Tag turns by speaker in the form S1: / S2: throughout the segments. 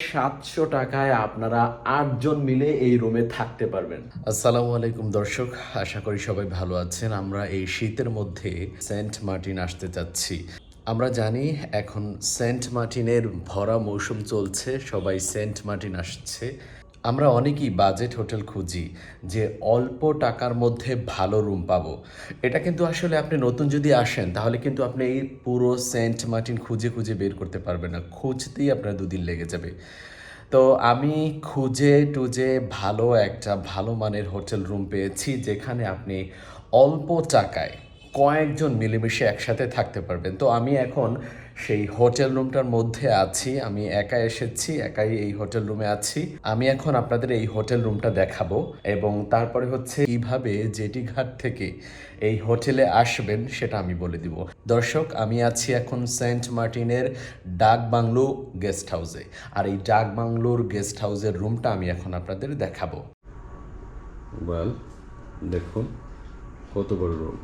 S1: সাতশো টাকায় আপনারা আটজন মিলে এই রুমে থাকতে পারবেন। আসসালামু আলাইকুম দর্শক, আশা করি সবাই ভালো আছেন। আমরা এই শীতের মধ্যে সেন্ট মার্টিন আসতে চাচ্ছি। আমরা জানি এখন সেন্ট মার্টিনের ভরা মৌসুম চলছে, সবাই সেন্ট মার্টিন আসছে। আমরা অনেকেই বাজেট হোটেল খুঁজি যে অল্প টাকার মধ্যে ভালো রুম পাবো। এটা কিন্তু আসলে আপনি নতুন যদি আসেন, তাহলে কিন্তু আপনি এই পুরো সেন্ট মার্টিন খুঁজে খুঁজে বের করতে পারবেন না। খুঁজতেই আপনার দুদিন লেগে যাবে। তো আমি খুঁজে টুজে ভালো একটা, ভালো মানের হোটেল রুম পেয়েছি, যেখানে আপনি অল্প টাকায় কয়েকজন মিলেমিশে একসাথে থাকতে পারবেন। তো আমি এখন সেই হোটেল রুমটার মধ্যে আছি, আমি একা এসেছি, একাই এই হোটেল রুমে আছি। আমি এখন আপনাদের এই হোটেল রুমটা দেখাবো এবং তারপরে হচ্ছে কীভাবে জেটি ঘাট থেকে এই হোটেলে আসবেন সেটা আমি বলে দিব। দর্শক, আমি আছি এখন সেন্ট মার্টিনের ডাক বাংলো গেস্ট হাউসে আর এই ডাক বাংলোর গেস্ট হাউসের রুমটা আমি এখন আপনাদের দেখাবো। ওয়েল দেখুন, কত বড় রুম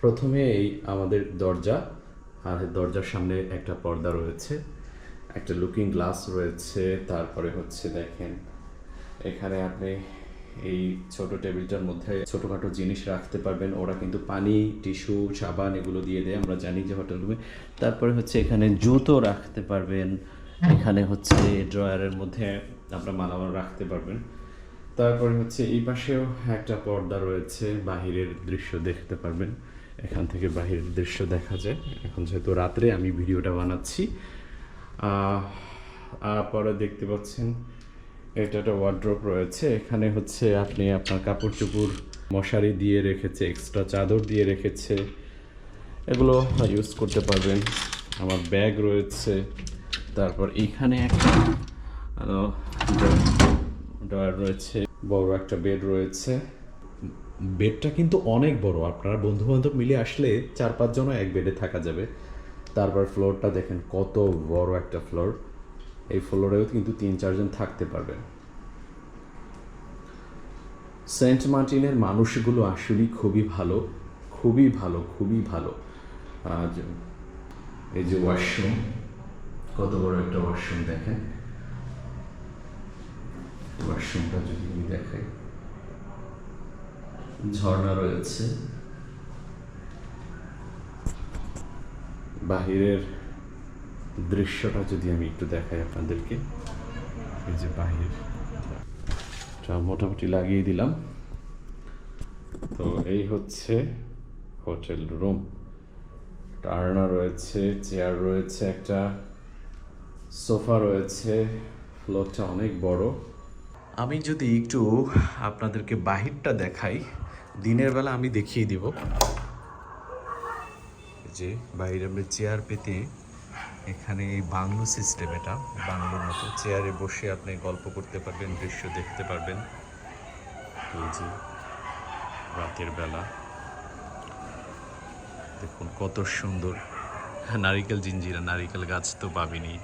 S1: প্রথমে এই আমাদের দরজা, আর দরজার সামনে একটা পর্দা রয়েছে, একটা লুকিং গ্লাস রয়েছে, তারপরে হচ্ছে দেখেন, এখানে আপনি এই ছোট টেবিলটার মধ্যে ছোটোখাটো জিনিস রাখতে পারবেন, ওরা কিন্তু পানি, টিস্যু, সাবান এগুলো দিয়ে দেয়, আমরা জানি যে হোটেল রুমে তারপরে হচ্ছে এখানে জুতো রাখতে পারবেন, এখানে হচ্ছে ড্রয়ারের মধ্যে আপনার মালামাল রাখতে পারবেন। তারপরে হচ্ছে এই পাশেও একটা পর্দা রয়েছে, বাহিরের দৃশ্য দেখতে পারবেন। এখান থেকে বাহিরের দৃশ্য দেখা যায়। এখন যেহেতু রাত্রে আমি ভিডিওটা বানাচ্ছি পরে দেখতে পাচ্ছেন, এটা একটা ওয়ার্ড্রপ রয়েছে। এখানে হচ্ছে আপনি আপনার কাপড় চোপড় মশারি দিয়ে রেখেছে এক্সট্রা চাদর দিয়ে রেখেছে। এগুলো ইউজ করতে পারবেন। আমার ব্যাগ রয়েছে। তারপর এখানে একটা ড্রয়ার রয়েছে। বড় একটা বেড রয়েছে। বেডটা কিন্তু অনেক বড়। আপনারা বন্ধু বান্ধব মিলে আসলে চার পাঁচজনও এক বেডে থাকা যাবে। তারপর ফ্লোরটা দেখেন কত বড় একটা ফ্লোর। এই ফ্লোরেও কিন্তু তিন চারজন থাকতে পারবে। সেন্ট মার্টিনের মানুষগুলো আসলেই খুবই ভালো খুবই ভালো খুবই ভালো। আজ এই যে ওয়াশরুম, কত বড় একটা ওয়াশরুম দেখেন। ওয়াশরুমটা যদি দেখাই। ঝর্ণা রয়েছে। বাহিরের দৃশ্যটা যদি আমি একটু দেখাই আপনাদেরকে। এই যে বাহির। মোটামুটি লাগিয়ে দিলাম। তো এই হচ্ছে হোটেল রুম। টার্না রয়েছে, চেয়ার রয়েছে, একটা সোফা রয়েছে। ফ্লোরটা অনেক বড়। আমি যদি একটু আপনাদেরকে বাহিরটা দেখাই দিনের বেলা আমি দেখিয়ে দিব। যে বাইরে আমরা চেয়ার পেতে এখানে এই বাংলো সিস্টেম এটা বাংলোর মতো চেয়ারে বসে আপনি গল্প করতে পারবেন, দৃশ্য দেখতে পারবেন। এই যে রাতের বেলা, দেখুন কত সুন্দর। নারিকেল জিঞ্জিরা, নারিকেল গাছ তো পাবিনি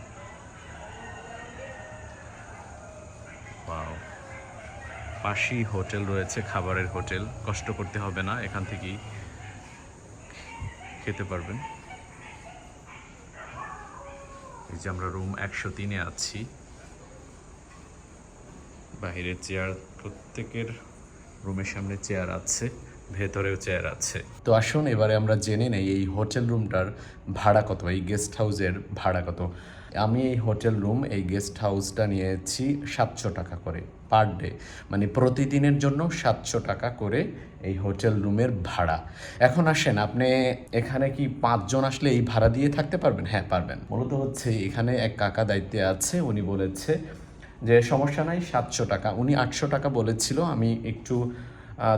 S1: পাশেই হোটেল রয়েছে, খাবারের হোটেল। কষ্ট করতে হবে না, এখান থেকেই খেতে পারবেন। এই যে আমরা রুম একশো তিনে আছি। বাহিরের চেয়ার প্রত্যেকের রুমের সামনে চেয়ার আছে। ভেতরেও চেয়ার আছে। তো আসুন, এবারে আমরা জেনে নেই এই হোটেল রুমটার ভাড়া কত, এই গেস্ট হাউসের ভাড়া কত। আমি এই হোটেল রুম, এই গেস্ট হাউসটা নিয়েছি সাতশো টাকা করে পার ডে। মানে প্রতিদিনের জন্য সাতশো টাকা করে এই হোটেল রুমের ভাড়া। এখন আসেন, আপনি এখানে কি পাঁচজন আসলে এই ভাড়া দিয়ে থাকতে পারবেন? হ্যাঁ পারবেন। মূলত হচ্ছে এখানে এক কাকা দায়িত্বে আছে, উনি বলেছে যে, সমস্যা নাই, সাতশো টাকা। উনি আটশো টাকা বলেছিল, আমি একটু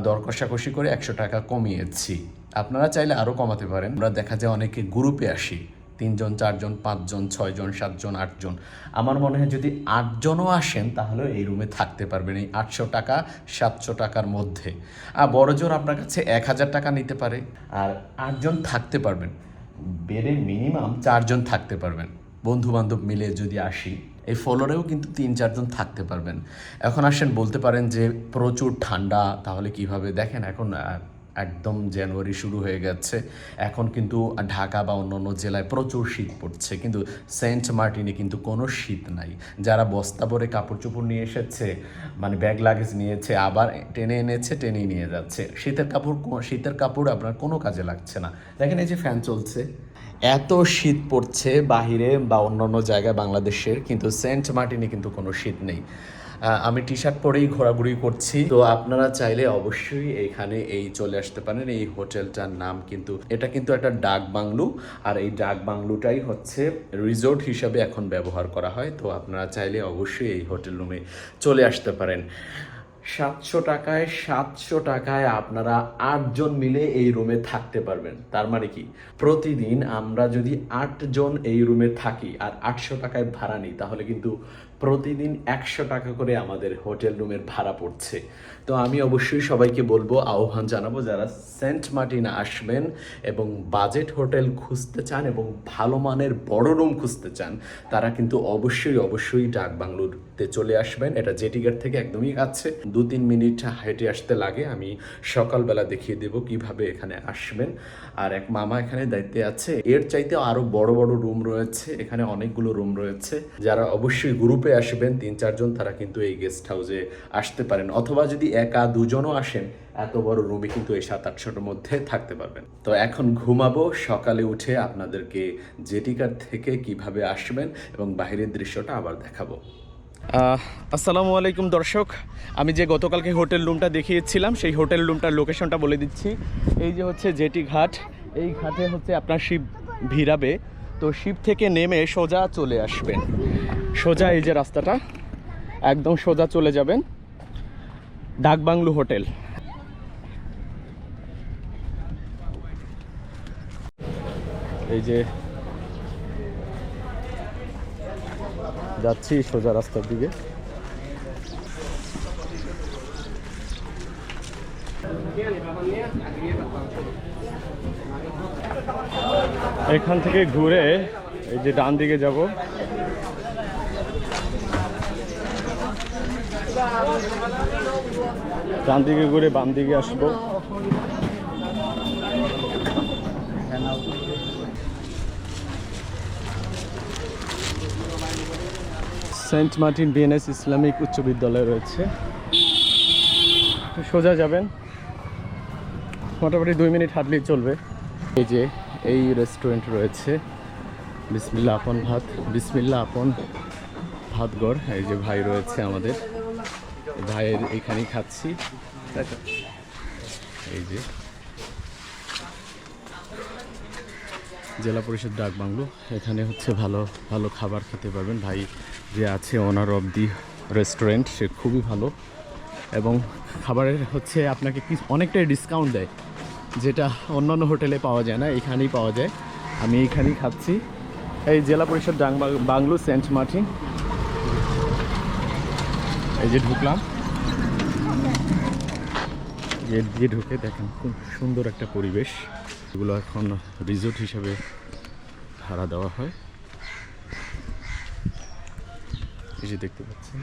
S1: দর কষাকষি করে একশো টাকা কমিয়েছি। আপনারা চাইলে আরও কমাতে পারেন। আমরা দেখা যায় অনেকে গ্রুপে আসি। তিনজন, চারজন, পাঁচজন, ছয়জন, সাতজন, আটজন। আমার মনে হয় যদি আটজনও আসেন, তাহলে এই রুমে থাকতে পারবেন এই আটশো টাকা, সাতশো টাকার মধ্যে। আর বড় জোর আপনার কাছে এক হাজার টাকা নিতে পারে। আর আটজন থাকতে পারবেন। বেডে মিনিমাম চারজন থাকতে পারবেন। বন্ধু বান্ধব মিলে যদি আসি এই ফ্লোরেও কিন্তু তিন, চারজন থাকতে পারবেন। এখন আসেন, বলতে পারেন যে প্রচুর ঠান্ডা, তাহলে কীভাবে? দেখেন, এখন একদম জানুয়ারি শুরু হয়ে গেছে। এখন কিন্তু ঢাকা বা অন্যান্য জেলায় প্রচুর শীত পড়ছে। কিন্তু সেন্ট মার্টিনে কিন্তু কোনো শীত নাই। যারা বস্তা ভরে কাপড় চোপড় নিয়ে এসেছে মানে ব্যাগ লাগেজ নিয়েছে, আবার টেনে এনেছে, টেনেই নিয়ে যাচ্ছে। শীতের কাপড় শীতের কাপড় আপনার কোনো কাজে লাগছে না। দেখেন এই যে ফ্যান চলছে। এত শীত পড়ছে বাহিরে বা অন্যান্য জায়গায় বাংলাদেশের, কিন্তু সেন্ট মার্টিনে কিন্তু কোনো শীত নেই। আমি টি শার্ট পরেই ঘোরাঘুরি করছি। তো আপনারা চাইলে অবশ্যই এখানে এই চলে আসতে পারেন। এই হোটেলটার নাম কিন্তু, এটা কিন্তু একটা ডাক বাংলো। আর এই ডাক বাংলোটাই হচ্ছে রিসোর্ট হিসাবে এখন ব্যবহার করা হয়। তো আপনারা চাইলে অবশ্যই এই হোটেল রুমে চলে আসতে পারেন। সাতশো টাকায় সাতশো টাকায় আপনারা আটজন মিলে এই রুমে থাকতে পারবেন। তার মানে কি? প্রতিদিন আমরা যদি আটজন এই রুমে থাকি আর আটশো টাকায় ভাড়া নিই, তাহলে কিন্তু প্রতিদিন একশো টাকা করে আমাদের হোটেল রুমের ভাড়া পড়ছে। তো আমি অবশ্যই সবাইকে বলব, আহ্বান জানাব যারা সেন্ট মার্টিন আসবেন এবং বাজেট হোটেল খুঁজতে চান এবং ভালো মানের বড় রুম খুঁজতে চান, তারা কিন্তু অবশ্যই অবশ্যই ডাক বাংলোতে চলে আসবেন। এটা জেটিঘাট থেকে একদমই কাছে। দু তিন মিনিট হেঁটে আসতে লাগে। আমি সকালবেলা দেখিয়ে দেব কীভাবে এখানে আসবেন। আর এক মামা এখানে দায়িত্বে আছে। এর চাইতে আরও বড় বড় রুম রয়েছে। এখানে অনেকগুলো রুম রয়েছে। যারা অবশ্যই গ্রুপে আসবেন, তিন, চারজন, তারা কিন্তু এই গেস্ট হাউসে আসতে পারেন। অথবা যদি একা দুজনও আসেন, এত বড় রুমে কিন্তু এই সাত আটশোটার মধ্যে থাকতে পারবেন। তো এখন ঘুমাবো, সকালে উঠে আপনাদেরকে জেটিকার থেকে কীভাবে আসবেন এবং বাইরের দৃশ্যটা আবার দেখাবো।
S2: আসসালামু আলাইকুম দর্শক। আমি যে গতকালকে হোটেল রুমটা দেখিয়েছিলাম, সেই হোটেল রুমটার লোকেশনটা বলে দিচ্ছি। এই যে হচ্ছে জেটি ঘাট, এই ঘাটে হচ্ছে আপনার শিব ভিড়াবে। তো শিব থেকে নেমে সোজা চলে আসবেন। সোজা এই যে রাস্তাটা, একদম সোজা চলে যাবেন ডাকবাংলু হোটেল। এই যে যাচ্ছি সোজা রাস্তার দিকে। এখান থেকে ঘুরে এই যে ডান দিকে যাব। ডান দিকে ঘুরে বাম দিকে আসব। সেন্ট মার্টিন বিএনএস ইসলামিক উচ্চ বিদ্যালয় রয়েছে। সোজা যাবেন। মোটামুটি দুই মিনিট হাঁটলেই চলবে। এই যে, এই রেস্টুরেন্ট রয়েছে। বিসমিল্লা আপন ভাত বিসমিল্লা আপন ভাতগড়। এই যে ভাই রয়েছে আমাদের। ভাইয়ের এইখানেই খাচ্ছি। এই যে। জেলা পরিষদ ডাক বাংলো। এখানে হচ্ছে ভালো ভালো খাবার খেতে পারবেন। ভাই যে আছে ওনার অব দি রেস্টুরেন্ট সে খুবই ভালো। এবং খাবারের হচ্ছে আপনাকে কি অনেকটাই ডিসকাউন্ট দেয়। যেটা অন্যান্য হোটেলে পাওয়া যায় না এখানেই পাওয়া যায়। আমি এইখানেই খাচ্ছি। এই জেলা পরিষদ ডাং বাংলো সেন্ট মার্টিন। এই যে ঢুকলাম। গেট দিয়ে ঢুকে দেখেন খুব সুন্দর একটা পরিবেশ। এগুলো এখন রিজোর্ট হিসাবে ভাড়া দেওয়া হয়। এই যে দেখতে পাচ্ছেন।